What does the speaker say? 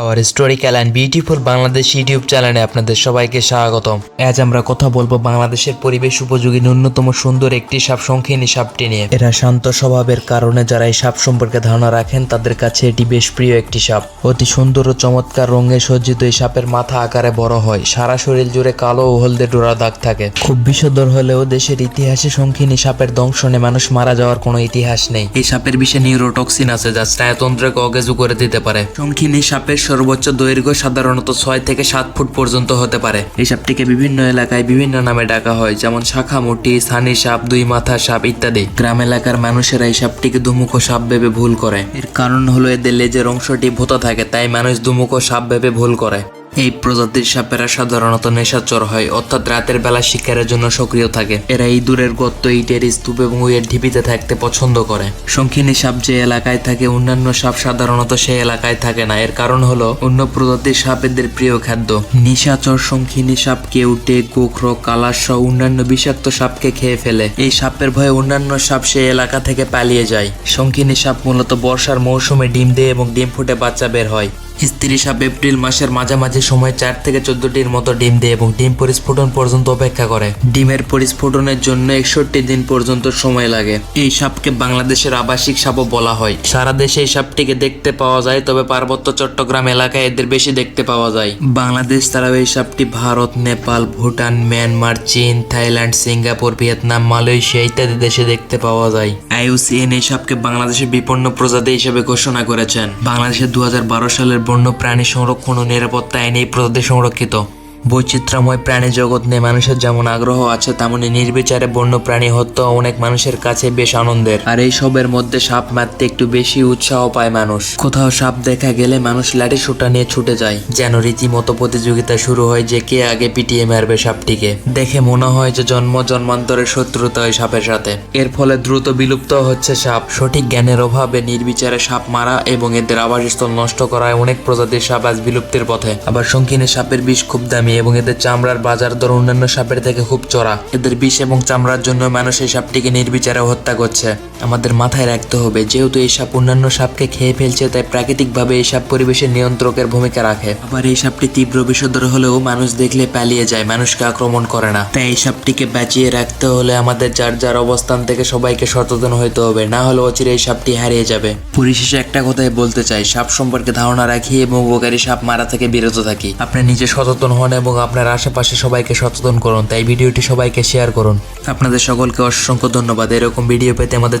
Our historical and beautiful Bangladesh YouTube চ্যানেলে আপনাদের সবাইকে স্বাগতম। আজ আমরা কথা বলব বাংলাদেশের পরিবেশ উপযোগী ন্যূনতম সুন্দর একটি সাপ সংখ্যিনী সাপটি নিয়ে। এরা শান্ত স্বভাবের কারণে যারা এই সাপ সম্পর্কে ধারণা রাখেন, তাদের কাছে এটি বেশ প্রিয় একটি সাপ। অতি সুন্দর ও চমৎকার রঙে সজ্জিত এই সাপের মাথা আকারে বড় হয়। সারা শরীর জুড়ে কালো ও হলদে ডোরা দাগ থাকে। খুব বিষধর হলেও দেশের ইতিহাসে সংখ্যিনী সাপের দংশনে মানুষ মারা যাওয়ার কোনো ইতিহাস নেই। এই সাপের বিষে নিউরোটক্সিন আছে যা স্নায়ুতন্ত্রকে অগেজু করে দিতে পারে। সংখ্যিনী সাপের সর্বোচ্চ দৈর্ঘ্য সাধারণত ছয় থেকে সাত ফুট পর্যন্ত হতে পারে। এই সাপটিকে বিভিন্ন এলাকায় বিভিন্ন নামে ডাকা হয়, যেমন শাখামুটি, সানি সাপ, দুই মাথা সাপ ইত্যাদি। গ্রাম এলাকার মানুষেরা এই সাপটিকে দুমুখো সাপ ভেবে ভুল করে। এর কারণ হলো এদের লেজের অংশটি ভোতা থাকে, তাই মানুষ দুমুখো সাপ ভেবে ভুল করে। এই প্রজাতির সাপেরা সাধারণত নেশাচর হয়, অর্থাৎ রাতের বেলা শিকারের জন্য সক্রিয় থাকে। এরা ইঁদুরের গর্ত, ইটের স্তূপ এবং উইয়ের ঢিপিতে থাকতে পছন্দ করে। শঙ্খিনী সাপ যে এলাকায় থাকে, অন্যান্য সাপ সাধারণত সেই এলাকায় থাকে না। এর কারণ হলো, অন্য প্রজাতির সাপ এদের প্রিয় খাদ্য। নিশাচর শঙ্খিনী সাপ কেউটে গোখর কালার সহ অন্যান্য বিষাক্ত সাপকে খেয়ে ফেলে। এই সাপের ভয়ে অন্যান্য সাপ সেই এলাকা থেকে পালিয়ে যায়। শঙ্খিনী সাপ মূলত বর্ষার মৌসুমে ডিম দেয় এবং ডিম ফুটে বাচ্চা বের হয়। সাপ এপ্রিল মাসের মাঝামাঝি সময় চার থেকে চোদ্দটির মতো ডিম দেয় এবং ডিম পরিস্ফোটন পর্যন্ত অপেক্ষা করে। ডিমের পরিস্ফোটনের জন্য একষট্টি দিন পর্যন্ত সময় লাগে। এই সাপকে বাংলাদেশের আবাসিক সাপও বলা হয়। সারা দেশে এই সাপটিকে দেখতে পাওয়া যায়, তবে পার্বত্য চট্টগ্রাম এলাকায় এদের বেশি দেখতে পাওয়া যায়। বাংলাদেশ ছাড়াও এই সাপটি ভারত, নেপাল, ভুটান, মিয়ানমার, চীন, থাইল্যান্ড, সিঙ্গাপুর, ভিয়েতনাম, মালয়েশিয়া ইত্যাদি দেশে দেখতে পাওয়া যায়। আইউসিএন এই সাপকে বাংলাদেশের বিপন্ন প্রজাতি হিসেবে ঘোষণা করেছেন। বাংলাদেশের দু সালের বন্য প্রাণী সংরক্ষণ ও নিরাপত্তা আইনে এই প্রজাতি সংরক্ষিত। বৈচিত্র্যময় প্রাণী জগৎ নিয়ে মানুষের যেমন আগ্রহ আছে, তেমনি নির্বিচারে বন্য প্রাণী হত্যা অনেক মানুষের কাছে বেশ আনন্দের। আর এই সবের মধ্যে সাপ মারতে একটু বেশি উৎসাহ পায় মানুষ। কোথাও সাপ দেখা গেলে মানুষ লাঠি সুটা নিয়ে ছুটে যায়, যেন রীতিমতো প্রতিযোগিতা শুরু হয় যে কে আগে পিটিয়ে মারবে সাপটিকে। দেখে মনে হয় যে জন্ম, জন্মান্তরের শত্রুতা ওই সাপের সাথে। এর ফলে দ্রুত বিলুপ্ত হচ্ছে সাপ। সঠিক জ্ঞানের অভাবে নির্বিচারে সাপ মারা এবং এদের আবাসস্থল নষ্ট করায় অনেক প্রজাতির সাপ আজ বিলুপ্তির পথে। আবার সংকীর্ণ সাপের বিষ খুব দামি এবং এদের চামড়ার বাজার দর অন্যান্য সাপের থেকে খুব চড়া এদের বিষ এবং চামড়ার জন্য মানুষ এই সাপটিকে নির্বিচারে হত্যা করছে। আমাদের মাথায় রাখতে হবে, যেহেতু এই সাপ অন্যান্য সাপকে খেয়ে ফেলছে, তাই প্রাকৃতিকভাবে এই সাপ পরিবেশের নিয়ন্ত্রকের ভূমিকা রাখে। আবার এই সাপটি তীব্র বিষধর হলেও মানুষ দেখলে পালিয়ে যায়, মানুষকে আক্রমণ করে না। তাই এই সাপটিকে বাঁচিয়ে রাখতে হলে আমাদের যার যার অবস্থান থেকে সবাইকে সচেতন হইতে হবে, না হলে অচিরে এই সাপটি হারিয়ে যাবে। পরিশেষে একটা কথাই বলতে চাই, সাপ সম্পর্কে ধারণা রাখি এবং উপকারী সাপ মারা থেকে বিরত থাকি। আপনি নিজে সচেতন হন এবং আপনার আশেপাশে সবাইকে সচেতন করুন, তাই ভিডিওটি সবাইকে শেয়ার করুন। আপনাদের সকলকে অসংখ্য ধন্যবাদ, এরকম ভিডিও পেতে আমাদের